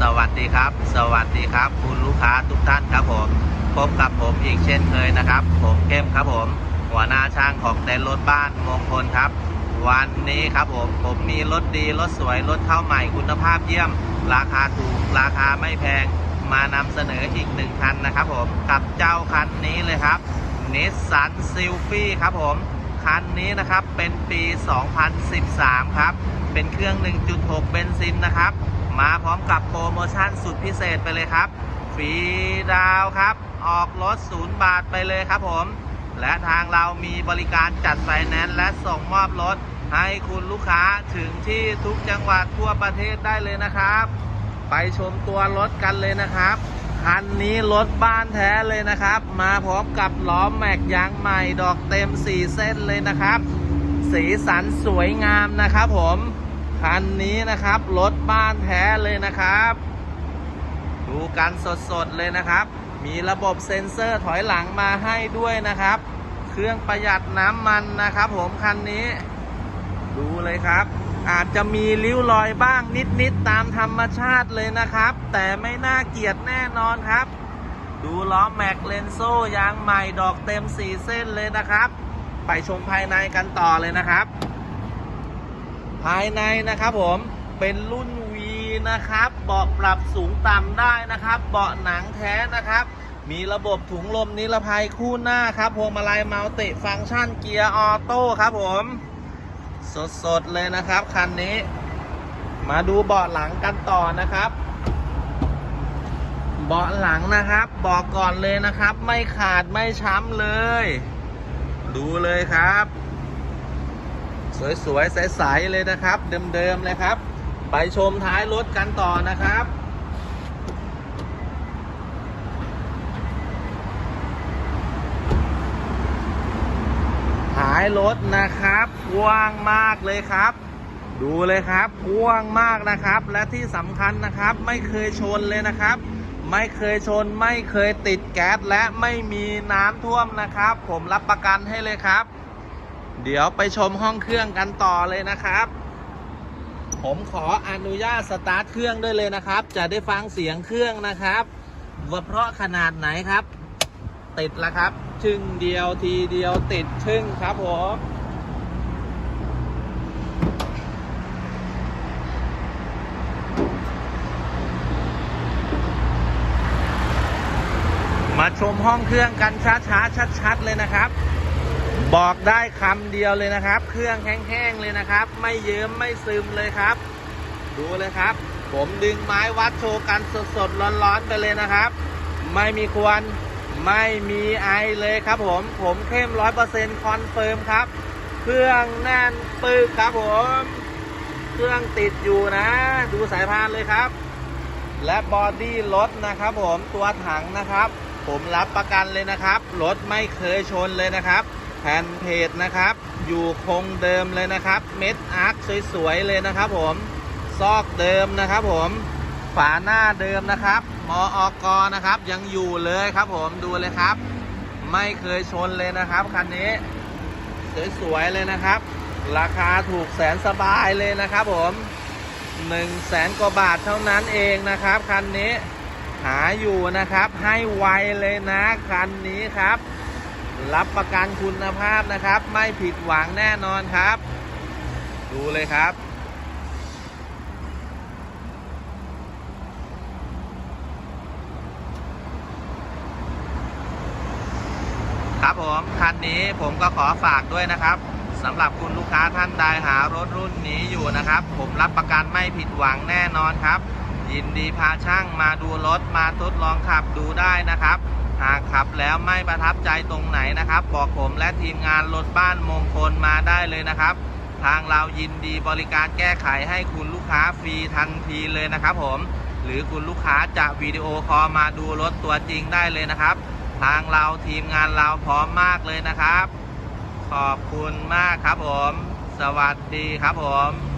สวัสดีครับ สวัสดีครับ คุณลูกค้าทุกท่านครับผม พบกับผมอีกเช่นเคยนะครับ ผมเข้มครับผม หัวหน้าช่างของเต็นท์รถบ้านมงคลครับ วันนี้ครับผมผมมีรถดีรถสวยรถเข้าใหม่คุณภาพเยี่ยม ราคาถูกราคาไม่แพง มานำเสนออีกหนึ่งคันนะครับผมกับเจ้าคันนี้เลยครับนิสสันซิลฟี่ครับผมคันนี้นะครับเป็นปี 2013 ครับ เป็นเครื่อง 1.6 เบนซินนะครับ มาพร้อมกับโปรโมชั่นสุดพิเศษไปเลยครับ ฟรีดาวครับ ออกรถศูนย์บาทไปเลยครับผม และทางเรามีบริการจัดไฟแนนซ์และส่งมอบรถ ให้คุณลูกค้าถึงที่ทุกจังหวัดทั่วประเทศได้เลยนะครับ ไปชมตัวรถกันเลยนะครับคันนี้รถบ้านแท้เลยนะครับ มาพร้อมกับล้อแม็กยางใหม่ดอกเต็ม 4 เส้นเลยนะครับ สีสันสวยงามนะครับผม คันนี้นะครับรถบ้านแท้เลยนะครับ ดูกันสดๆเลยนะครับ มีระบบเซ็นเซอร์ถอยหลังมาให้ด้วยนะครับ เครื่องประหยัดน้ำมันนะครับ ผมคันนี้ ดูเลยครับ อาจจะมีริ้วรอยบ้างนิดๆตามธรรมชาติเลยนะครับ แต่ไม่น่าเกลียดแน่นอนครับ ดูล้อแม็กเลนโซ่ยางใหม่ดอกเต็ม 4 เส้นเลยนะครับ ไปชมภายในกันต่อเลยนะครับายในนะครับผมเป็นรุ่น V นะครับเบาะปรับสูงต่ำได้นะครับเบาะหนังแท้นะครับ มีระบบถุงลมนิรภัยคู่หน้าครับพวงมาลัยมัลติฟังก์ชันเกียร์ออโต้ครับผม สดๆเลยนะครับคันนี้ มาดูเบาะหลังกันต่อนะครับเบาะหลังนะครับ บอกก่อนเลยนะครับ ไม่ขาดไม่ช้ำเลย ดูเลยครับ สวยๆใสๆเลยนะครับ เดิมๆเลยครับ ไปชมท้ายรถกันต่อนะครับท้ายรถนะครับกว้างมากเลยครับ ดูเลยครับกว้างมากนะครับ และที่สำคัญนะครับ ไม่เคยชนเลยนะครับ ไม่เคยชนไม่เคยติดแก๊สและไม่มีน้ำท่วมนะครับ ผมรับประกันให้เลยครับ เดี๋ยวไปชมห้องเครื่องกันต่อเลยนะครับ ผมขออนุญาตสตาร์ทเครื่องด้วยเลยนะครับ จะได้ฟังเสียงเครื่องนะครับ ว่าเพราะขนาดไหนครับ ติดแล้วครับ ชึ่งเดียวทีเดียวติดชึ่งครับผมมาชมห้องเครื่องกันช้าๆชัดๆเลยนะครับ บอกได้คำเดียวเลยนะครับ เครื่องแห้งๆเลยนะครับ ไม่เยิ้มไม่ซึมเลยครับ ดูเลยครับ ผมดึงไม้วัดโชว์กันสดๆร้อนๆไปเลยนะครับ ไม่มีควันไม่มีไอเลยครับผม ผมเข้มร้อยเปอร์เซ็นต์คอนเฟิร์มครับ เครื่องแน่นปึกครับผม เครื่องติดอยู่นะ ดูสายพานเลยครับ และบอดี้รถนะครับผมตัวถังนะครับ ผมรับประกันเลยนะครับ รถไม่เคยชนเลยนะครับ แผ่นเพจนะครับ อยู่คงเดิมเลยนะครับ เม็ดอาร์คสวยๆเลยนะครับผม ซอกเดิมนะครับผมฝาหน้าเดิมนะครับมออกนะครับ ยังอยู่เลยครับผมดูเลยครับ ไม่เคยชนเลยนะครับคันนี้สวยๆเลยนะครับ ราคาถูกแสนสบายเลยนะครับผม1นึ่งแสนกว่าบาทเท่านั้นเองนะครับคันนี้หาอยู่นะครับให้ไวเลยนะคันนี้ครับ รับประกันคุณภาพนะครับ ไม่ผิดหวังแน่นอนครับ ดูเลยครับ ครับผมคันนี้ผมก็ขอฝากด้วยนะครับสำหรับคุณลูกค้าท่านใดหารถรุ่นนี้อยู่นะครับ ผมรับประกันไม่ผิดหวังแน่นอนครับ ยินดีพาช่างมาดูรถมาทดลองขับดูได้นะครับ หากขับแล้วไม่ประทับใจตรงไหนนะครับ บอกผมและทีมงานรถบ้านมงคลมาได้เลยนะครับ ทางเรายินดีบริการแก้ไขให้คุณลูกค้าฟรีทันทีเลยนะครับ ผมหรือคุณลูกค้าจะวิดีโอคอลมาดูรถตัวจริงได้เลยนะครับ ทางเราทีมงานเราพร้อมมากเลยนะครับ ขอบคุณมากครับผม สวัสดีครับผม